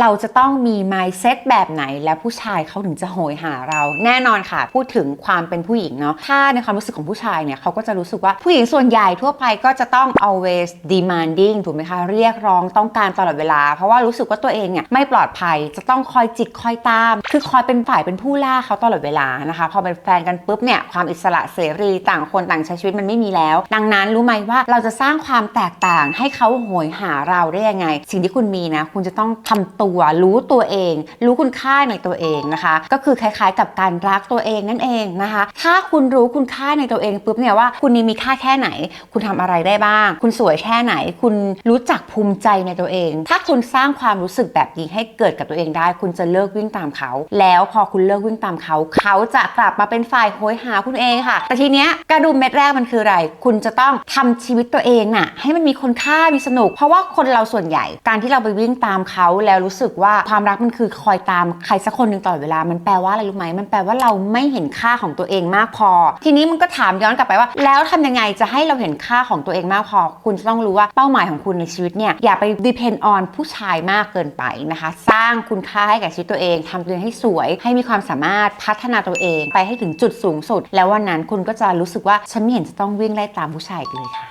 เราจะต้องมี mindset แบบไหน และผู้ชายเขาถึงจะโหยหาเรา แน่นอนค่ะ พูดถึงความเป็นผู้หญิงเนาะถ้าในความรู้สึกของผู้ชายเนี่ยเขาก็จะรู้สึกว่าผู้หญิงส่วนใหญ่ทั่วไปก็จะต้อง always demanding ถูกไหมคะเรียกร้องต้องการตลอดเวลา เพราะว่ารู้สึกว่าตัวเองเนี่ยไม่ปลอดภัยจะต้องคอยจิกคอยตาม คือคอยเป็นฝ่ายเป็นผู้ล่าเขาตลอดเวลานะคะ พอเป็นแฟนกันปุ๊บเนี่ยความอิสระเสรีต่างคนต่างใช้ชีวิตมันไม่มีแล้ว ดังนั้นรู้ไหมว่าเราจะสร้างความแตกต่างให้เขาโหยหาเราได้ยังไง สิ่งที่คุณมีนะ คุณจะต้องทำตัวรู้ตัวเอง รู้คุณค่าในตัวเองนะคะ ก็คือคล้ายๆ กับการรักตัวเองนั่นเองนะคะ ถ้าคุณรู้คุณค่าในตัวเองปุ๊บเนี่ยว่าคุณนี้มีค่าแค่ไหน คุณทำอะไรได้บ้าง คุณสวยแค่ไหน คุณรู้จักภูมิใจในตัวเอง ถ้าคุณสร้างความรู้สึกแบบนี้ให้เกิดกับตัวเองได้ คุณจะเลิกวิ่งตามเขา แล้วพอคุณเลิกวิ่งตามเขา เขาจะกลับมาเป็นฝ่ายโหยหาคุณเองค่ะ แต่ทีเนี้ยกระดุมเม็ดแรกมันคืออะไร คุณจะต้องทำชีวิตตัวเองน่ะให้มันมีคุณค่ามีสนุก เพราะว่าคนเราส่วนใหญ่การที่เราไปวิ่งตามเขาแล้วรู้สึกว่าความรักมันคือคอยตามใครสักคนหนึ่งตลอดเวลา มันแปลว่าอะไรรู้ไหมมันแปลว่าเราไม่เห็นค่าของตัวเองมากพอ ทีนี้มันก็ถามย้อนกลับไปว่า แล้วทำยังไงจะให้เราเห็นค่าของตัวเองมากพอ คุณจะต้องรู้ว่าเป้าหมายของคุณในชีวิตเนี่ยอย่าไป depend on ผู้ชายมากเกินไปนะคะ สร้างคุณค่าให้กับชีวิตตัวเองทำตัวเองให้สวย ให้มีความสามารถพัฒนาตัวเองไปให้ถึงจุดสูงสุด แล้ววันนั้นคุณก็จะรู้สึกว่าฉันไม่เห็นจะต้องวิ่งไล่ตามผู้ชายอีกเลยค่ะ